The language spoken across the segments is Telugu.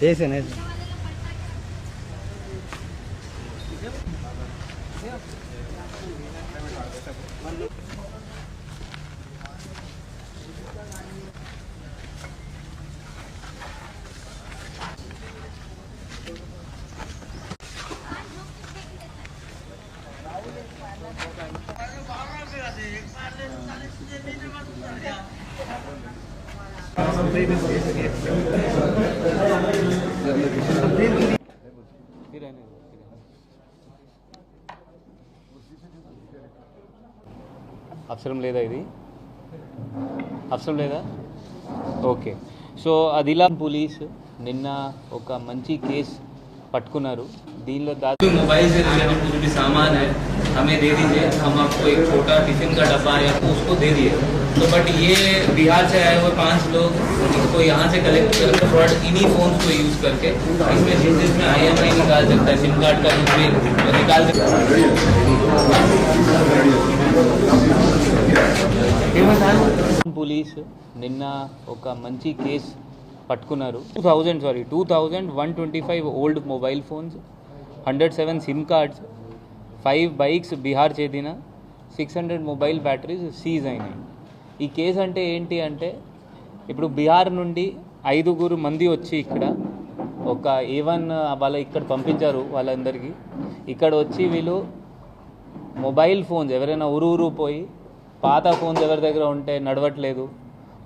వేసాను అవసరం లేదా ఇది? అవసరం లేదా? ఓకే. సో అదిలా పోలీస్ నిన్న ఒక మంచి కేసు పట్టుకున్నారు. దీనిలో దాదాపు మొబైల్ సామాన్ से रिलेटेड कुछ भी सामान है हमें दे दीजिए हम आपको एक छोटा टिफिन का डब्बा या तो उसको दे दिए तो बट ये बिहार से आए हुए पांच लोग इसको यहाँ से कलेक्ट करके फ्रॉड इन्हीं फोन को यूज करके इसमें जिस जिसमें आई एम आई निकाल सकता है सिम कार्ड का कुछ भी निकाल सकता है పోలీస్ నిన్న ఒక మంచి కేసు పట్టుకున్నారు two thousand sorry two thousand one twenty five old mobile phones hundred seven sim cards five bikes Bihar చేదిన six hundred mobile batteries seize అయినాయి. ఈ కేసు అంటే ఏంటి అంటే ఇప్పుడు బీహార్ నుండి ఐదుగురు మంది వచ్చి ఇక్కడ ఒక ఏ వాళ్ళ ఇక్కడ పంపించారు వాళ్ళందరికీ. ఇక్కడ వచ్చి వీళ్ళు మొబైల్ ఫోన్స్ ఎవరైనా ఊరు ఊరు పోయి పాత ఫోన్స్ ఎవరి దగ్గర ఉంటే నడవట్లేదు.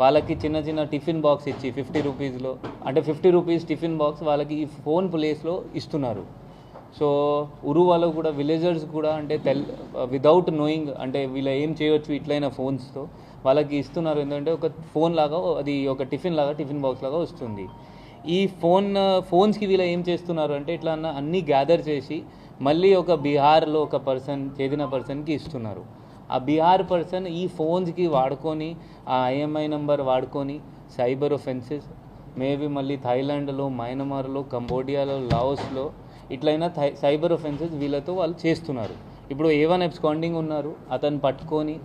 వాళ్ళకి చిన్న చిన్న టిఫిన్ బాక్స్ ఇచ్చి ఫిఫ్టీ రూపీస్లో అంటే ఫిఫ్టీ రూపీస్ టిఫిన్ బాక్స్ వాళ్ళకి ఈ ఫోన్ ప్లేస్లో ఇస్తున్నారు. సో ఉరు వాళ్ళకు కూడా విలేజర్స్ కూడా అంటే తెల్ వితౌట్ నోయింగ్ అంటే వీళ్ళు ఏం చేయవచ్చు ఇట్లయిన ఫోన్స్తో వాళ్ళకి ఇస్తున్నారు ఎందుకంటే ఒక ఫోన్ లాగా అది ఒక టిఫిన్ లాగా టిఫిన్ బాక్స్ లాగా వస్తుంది. ఈ ఫోన్ ఫోన్స్కి వీళ్ళు ఏం చేస్తున్నారు అంటే ఇట్లా అన్న అన్నీ గ్యాదర్ చేసి మళ్ళీ ఒక బీహార్లో ఒక పర్సన్ చేదిన పర్సన్కి ఇస్తున్నారు. ఆ బీహార్ పర్సన్ ఈ ఫోన్స్కి వాడుకొని ఆ ఐఎంఐ నెంబర్ వాడుకొని సైబర్ ఒఫెన్సెస్ మేబీ మళ్ళీ థాయిలాండ్లో మయన్మార్లో కంబోడియాలో లాఓస్లో ఇట్లయినా సైబర్ ఒఫెన్సెస్ వీళ్ళతో వాళ్ళు చేస్తున్నారు. ఇప్పుడు ఏ వన్ ఎబ్స్కాండింగ్ ఉన్నారు అతను పట్టుకొని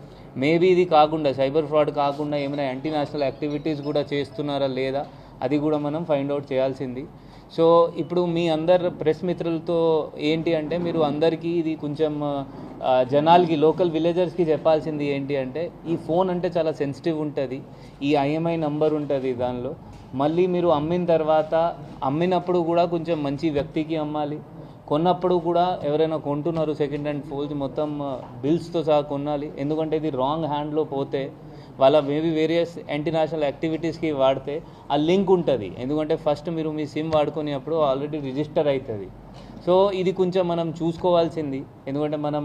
మేబీ ఇది కాకుండా సైబర్ ఫ్రాడ్ కాకుండా ఏమైనా యాంటీ నేషనల్ యాక్టివిటీస్ కూడా చేస్తున్నారా లేదా అది కూడా మనం ఫైండ్ అవుట్ చేయాల్సింది. సో ఇప్పుడు మీ అందరు ప్రెస్ మిత్రులతో ఏంటి అంటే మీరు అందరికీ ఇది కొంచెం జనాలకి లోకల్ విలేజర్స్కి చెప్పాల్సింది ఏంటి అంటే ఈ ఫోన్ అంటే చాలా సెన్సిటివ్ ఉంటుంది. ఈ ఐఎంఐ నంబర్ ఉంటుంది దానిలో. మళ్ళీ మీరు అమ్మిన తర్వాత అమ్మినప్పుడు కూడా కొంచెం మంచి వ్యక్తికి అమ్మాలి. కొన్నప్పుడు కూడా ఎవరైనా కొంటున్నారు సెకండ్ హ్యాండ్ ఫోన్స్ మొత్తం బిల్స్తో సహా కొనాలి. ఎందుకంటే ఇది రాంగ్ హ్యాండ్లో పోతే వాళ్ళ మేబీ వేరియస్ ఇంటర్నేషనల్ యాక్టివిటీస్కి వాడితే ఆ లింక్ ఉంటుంది. ఎందుకంటే ఫస్ట్ మీరు మీ సిమ్ వాడుకునేప్పుడు ఆల్రెడీ రిజిస్టర్ అవుతుంది సో ఇది కొంచెం మనం చూసుకోవాల్సింది. ఎందుకంటే మనం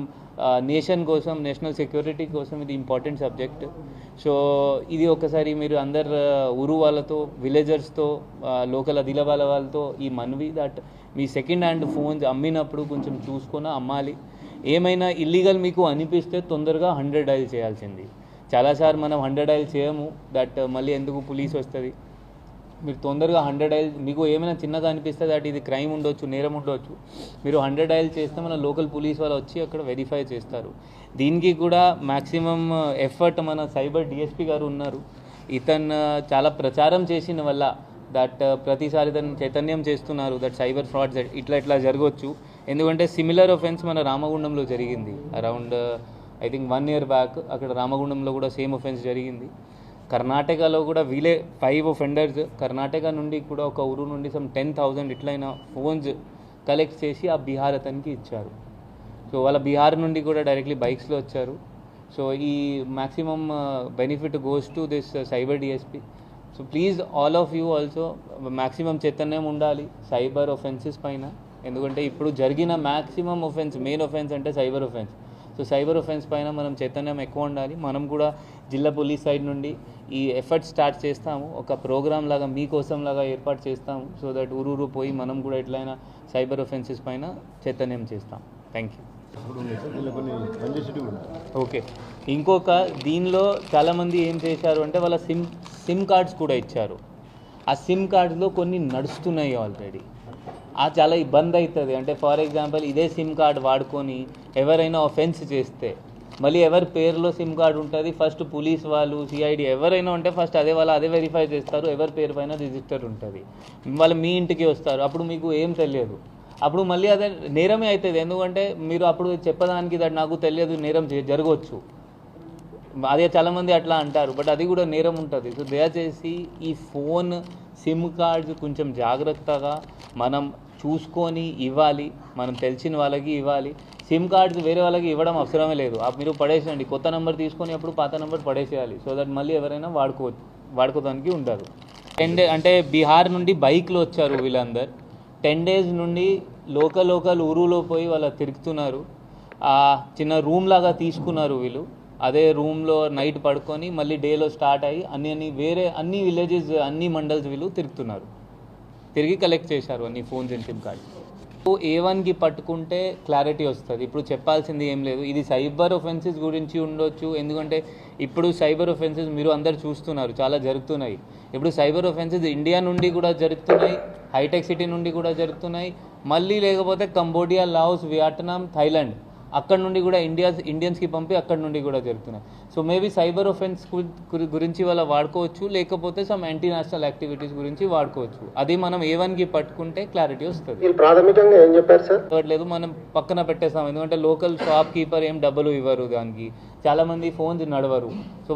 నేషన్ కోసం నేషనల్ సెక్యూరిటీ కోసం ఇది ఇంపార్టెంట్ సబ్జెక్ట్. సో ఇది ఒకసారి మీరు అందరు ఊరు వాళ్ళతో విలేజర్స్తో లోకల్ అదిలవాల వాళ్ళతో ఈ మనవి దట్ మీ సెకండ్ హ్యాండ్ ఫోన్స్ అమ్మినప్పుడు కొంచెం చూసుకొని అమ్మాలి. ఏమైనా ఇల్లీగల్ మీకు అనిపిస్తే తొందరగా హండ్రెడ్ డైల్ చేయాల్సింది. చాలాసార్లు మనం హండ్రెడ్ డైల్ చేయము దట్ మళ్ళీ ఎందుకు పోలీస్ వస్తుంది? మీరు తొందరగా హండ్రెడ్ డైల్ మీకు ఏమైనా చిన్నగా అనిపిస్తే దాట్ ఇది క్రైమ్ ఉండొచ్చు నేరం ఉండొచ్చు. మీరు హండ్రెడ్ డైల్ చేస్తే మన లోకల్ పోలీస్ వాళ్ళు వచ్చి అక్కడ వెరిఫై చేస్తారు. దీనికి కూడా మ్యాక్సిమం ఎఫర్ట్ మన సైబర్ డిఎస్పీ గారు ఉన్నారు. ఇతను చాలా ప్రచారం చేసిన వల్ల దట్ ప్రతిసారి తను చైతన్యం చేస్తున్నారు దట్ సైబర్ ఫ్రాడ్స్ ఇట్లా ఇట్లా జరగవచ్చు ఎందుకంటే సిమిలర్ ఒఫెన్స్ మన రామగుండంలో జరిగింది. Around I think one year back అక్కడ రామగుండంలో కూడా సేమ్ ఒఫెన్స్ జరిగింది. కర్ణాటకలో కూడా వీలే ఫైవ్ ఫెండర్స్ కర్ణాటక నుండి కూడా ఒక ఊరు నుండి సమ్ టెన్ థౌజండ్ ఇట్లయినా ఫోన్స్ కలెక్ట్ చేసి ఆ బీహార్ అతనికి ఇచ్చారు. సో వాళ్ళ బీహార్ నుండి కూడా డైరెక్ట్లీ బైక్స్లో వచ్చారు. సో ఈ maximum benefit goes to this cyber DSP so please all of you also maximum చైతన్యం ఉండాలి సైబర్ ఒఫెన్సెస్ పైన. ఎందుకంటే ఇప్పుడు జరిగిన మ్యాక్సిమం ఒఫెన్స్ మెయిన్ ఒఫెన్స్ అంటే cyber offence so cyber offence పైన మనం చైతన్యం ఎక్కువ ఉండాలి. మనం కూడా జిల్లా పోలీస్ సైడ్ నుండి ఈ ఎఫర్ట్ స్టార్ట్ చేస్తాము. ఒక ప్రోగ్రామ్ లాగా మీకోసం లాగా ఏర్పాటు చేస్తాము. సో దట్ ఊరూరు పోయి మనం కూడా ఎట్లయినా సైబర్ ఒఫెన్సెస్ పైన చైతన్యం చేస్తాం. థ్యాంక్ యూ ఓకే ఇంకొక దీనిలో చాలామంది ఏం చేశారు అంటే వాళ్ళ సిమ్ సిమ్ కార్డ్స్ కూడా ఇచ్చారు. ఆ సిమ్ కార్డ్స్లో కొన్ని నడుస్తున్నాయి ఆల్రెడీ చాలా ఇబ్బంది అవుతుంది. అంటే ఫర్ ఎగ్జాంపుల్ ఇదే సిమ్ కార్డ్ వాడుకొని ఎవరైనా ఒఫెన్స్ చేస్తే మళ్ళీ ఎవరి పేరులో సిమ్ కార్డు ఉంటుంది ఫస్ట్ పోలీస్ వాళ్ళు సిఐడి ఎవరైనా ఉంటే ఫస్ట్ అదే వాళ్ళు అదే వెరిఫై చేస్తారు ఎవరి పేరు పైన రిజిస్టర్ ఉంటుంది. వాళ్ళు మీ ఇంటికి వస్తారు అప్పుడు మీకు ఏం తెలియదు. అప్పుడు మళ్ళీ అదే నేరమే అవుతుంది. ఎందుకంటే మీరు అప్పుడు చెప్పడానికి that నాకు తెలియదు నేరం జరగవచ్చు. అదే చాలామంది అట్లా అంటారు బట్ అది కూడా నేరం ఉంటుంది. సో దయచేసి ఈ ఫోన్ సిమ్ కార్డ్స్ కొంచెం జాగ్రత్తగా మనం చూసుకొని ఇవ్వాలి మనం తెలిసిన వాళ్ళకి ఇవ్వాలి. సిమ్ కార్డ్స్ వేరే వాళ్ళకి ఇవ్వడం అవసరమే లేదు. ఆ మీరు పడేసేయండి. కొత్త నెంబర్ తీసుకొని అప్పుడు పాత నెంబర్ పడేసేయాలి. సో దట్ మళ్ళీ ఎవరైనా వాడుకో వాడుకోవడానికి ఉంటారు టెన్ డే అంటే బీహార్ నుండి బైక్లో వచ్చారు వీళ్ళందరు. టెన్ డేస్ నుండి లోకల్ లోకల్ ఊరులో పోయి వాళ్ళు తిరుగుతున్నారు. ఆ చిన్న రూమ్ లాగా తీసుకున్నారు వీళ్ళు. అదే రూమ్లో నైట్ పడుకొని మళ్ళీ డేలో స్టార్ట్ అయ్యి అన్ని అన్ని వేరే అన్ని విలేజెస్ అన్ని మండల్స్ వీళ్ళు తిరుగుతున్నారు. తిరిగి కలెక్ట్ చేశారు అన్ని phones and SIM cards A వన్కి పట్టుకుంటే క్లారిటీ వస్తుంది. ఇప్పుడు చెప్పాల్సింది ఏం లేదు. ఇది సైబర్ ఒఫెన్సెస్ గురించి ఉండొచ్చు. ఎందుకంటే ఇప్పుడు సైబర్ ఒఫెన్సెస్ మీరు అందరు చూస్తున్నారు. చాలా జరుగుతున్నాయి. ఇప్పుడు సైబర్ ఒఫెన్సెస్ ఇండియా నుండి కూడా జరుగుతున్నాయి. హైటెక్ సిటీ నుండి కూడా జరుగుతున్నాయి. మళ్ళీ లేకపోతే కంబోడియా లా오స్ వియట్నాం థైలాండ్ అక్కడ నుండి కూడా ఇండియా ఇండియన్స్కి పంపి అక్కడ నుండి కూడా జరుగుతున్నాయి. సో మేబీ సైబర్ ఒఫెన్స్ గురించి వాళ్ళ వాడుకోవచ్చు లేకపోతే సమ్ యాంటీ నేషనల్ యాక్టివిటీస్ గురించి వాడుకోవచ్చు. అది మనం ఏ వన్కి పట్టుకుంటే క్లారిటీ వస్తుంది. ప్రాథమికంగా ఏం చెప్పారు సార్ ఇవ్వట్లేదు మనం పక్కన పెట్టేస్తాం. ఎందుకంటే లోకల్ షాప్ కీపర్ ఏం డబ్బులు ఇవ్వరు దానికి. చాలామంది ఫోన్స్ నడవరు. సో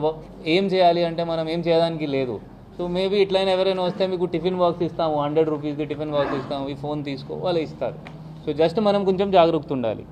ఏం చేయాలి అంటే మనం ఏం చేయడానికి లేదు. సో మేబీ ఇట్లయినా ఎవరైనా వస్తే మీకు టిఫిన్ బాక్స్ ఇస్తాము హండ్రెడ్ రూపీస్ది టిఫిన్ బాక్స్ ఇస్తాము ఈ ఫోన్ తీసుకో వాళ్ళు ఇస్తారు. సో జస్ట్ మనం కొంచెం జాగ్రత్త ఉండాలి.